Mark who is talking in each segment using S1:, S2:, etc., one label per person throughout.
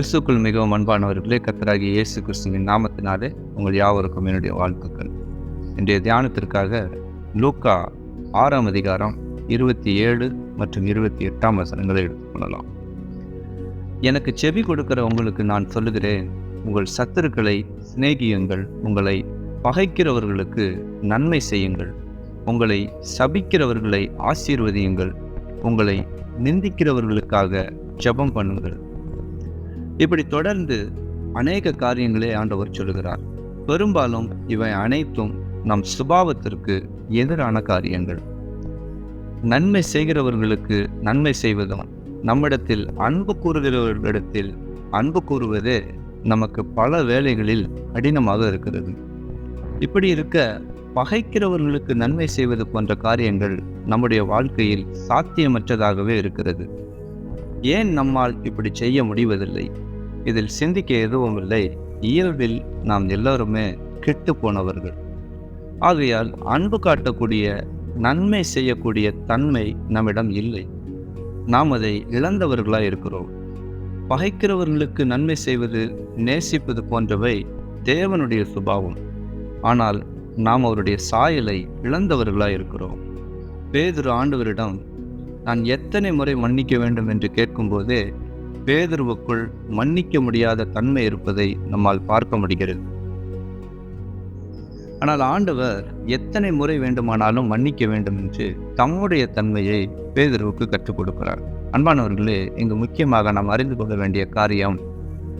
S1: கிறிஸ்துக்குள் மிகவும் அன்பானவர்களே கத்தராகி இயேசு கிறிஸ்துவின் நாமத்தினாலே உங்கள் யாவருக்கும் என்னுடைய வாழ்த்துக்கள். இன்றைய தியானத்திற்காக லூக்கா ஆறாம் அதிகாரம் இருபத்தி ஏழு மற்றும் இருபத்தி எட்டாம் வசனங்களை எடுத்துக்கொள்ளலாம் எனக்கு செவி கொடுக்கிற உங்களுக்கு நான் சொல்லுகிறேன் உங்கள் சத்துருக்களை சிநேகியுங்கள் உங்களை பகைக்கிறவர்களுக்கு நன்மை செய்யுங்கள் உங்களை சபிக்கிறவர்களை ஆசீர்வதியுங்கள் உங்களை நிந்திக்கிறவர்களுக்காக ஜெபம் பண்ணுங்கள். இப்படி தொடர்ந்து அநேக காரியங்களே ஆண்டவர் சொல்லுகிறார். பெரும்பாலும் இவை அனைத்தும் நம் சுபாவத்திற்கு எதிரான காரியங்கள். நன்மை செய்கிறவர்களுக்கு நன்மை செய்வதும் நம்மிடத்தில் அன்பு கூறுகிறவர்களிடத்தில் அன்பு கூறுவதே நமக்கு பல வேலைகளில் கடினமாக இருக்கிறது. இப்படி இருக்க பகைக்கிறவர்களுக்கு நன்மை செய்வது போன்ற காரியங்கள் நம்முடைய வாழ்க்கையில் சாத்தியமற்றதாகவே இருக்கிறது. ஏன் நம்மால் இப்படி செய்ய முடிவதில்லை? இதில் சிந்திக்க எதுவும் இல்லை. இயல்பில் நாம் எல்லோருமே கெட்டு போனவர்கள். ஆகையால் அன்பு காட்டக்கூடிய நன்மை செய்யக்கூடிய தன்மை நம்மிடம் இல்லை. நாம் அதை இழந்தவர்களாக இருக்கிறோம். பகைக்கிறவர்களுக்கு நன்மை செய்வது நேசிப்பது போன்றவை தேவனுடைய சுபாவம். ஆனால் நாம் அவருடைய சாயலை இழந்தவர்களாக இருக்கிறோம். பேதுரு ஆண்டவரிடம் நான் எத்தனை முறை மன்னிக்க வேண்டும்? என்று கேட்கும்போதே பேதுருவுக்குள் மன்னிக்க முடியாத தன்மை இருப்பதை நம்மால் பார்க்க முடிகிறது. ஆனால் ஆண்டவர் எத்தனை முறை வேண்டுமானாலும் மன்னிக்க வேண்டும் என்று தம்முடைய தன்மையை பேதுருவுக்கு கற்றுக் கொடுக்கிறார். அன்பானவர்களே இங்கு முக்கியமாக நாம் அறிந்து கொள்ள வேண்டிய காரியம்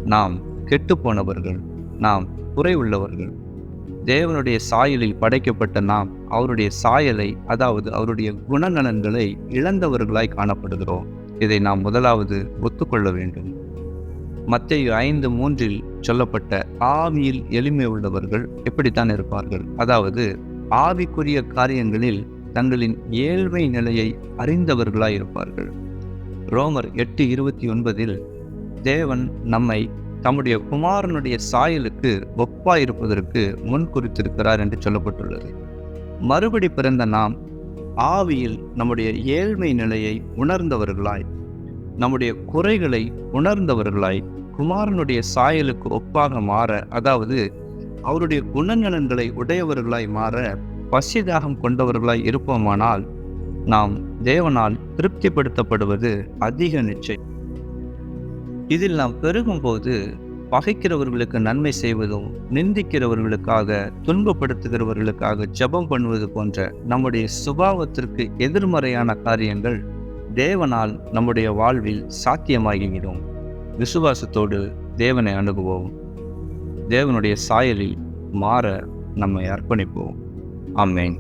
S1: நாம் கெட்டுப்போனவர்கள் நாம் குறை உள்ளவர்கள். தேவனுடைய சாயலில் படைக்கப்பட்ட நாம் அவருடைய சாயலை அதாவது அவருடைய குணநலன்களை இழந்தவர்களாய் காணப்படுகிறோம். இதை நாம் முதலாவது ஒத்துக்கொள்ள வேண்டும். மத்திய ஐந்து மூன்றில் சொல்லப்பட்ட ஆவியில் எளிமை உள்ளவர்கள் எப்படித்தான் இருப்பார்கள்? அதாவது ஆவிக்குரிய காரியங்களில் தங்களின் ஏழ்மை நிலையை அறிந்தவர்களாய் இருப்பார்கள். ரோமர் எட்டு இருபத்தி ஒன்பதில் தேவன் நம்மை தம்முடைய குமாரனுடைய சாயலுக்கு ஒப்பாயிருப்பதற்கு முன் குறித்திருக்கிறார் என்று சொல்லப்பட்டுள்ளது. மறுபடி பிறந்த நாம் ஆவியில் நம்முடைய ஏழ்மை நிலையை உணர்ந்தவர்களாய் நம்முடைய குறைகளை உணர்ந்தவர்களாய் குமாரனுடைய சாயலுக்கு ஒப்பாக மாற அதாவது அவருடைய குணநலன்களை உடையவர்களாய் மாற பசிதாகம் கொண்டவர்களாய் இருப்போமானால் நாம் தேவனால் திருப்திப்படுத்தப்படுவது அதிக நிச்சயம். இதில் நாம் பெருகும்போது பகைக்கிறவர்களுக்கு நன்மை செய்வதும் நிந்திக்கிறவர்களுக்காக துன்பப்படுத்துகிறவர்களுக்காக ஜெபம் பண்ணுவது போன்ற நம்முடைய சுபாவத்திற்கு எதிர்மறையான காரியங்கள் தேவனால் நம்முடைய வாழ்வில் சாத்தியமாகிவிடும். விசுவாசத்தோடு தேவனை அணுகுவோம். தேவனுடைய சாயலில் மாற நம்மை அர்ப்பணிப்போம். ஆமேன்.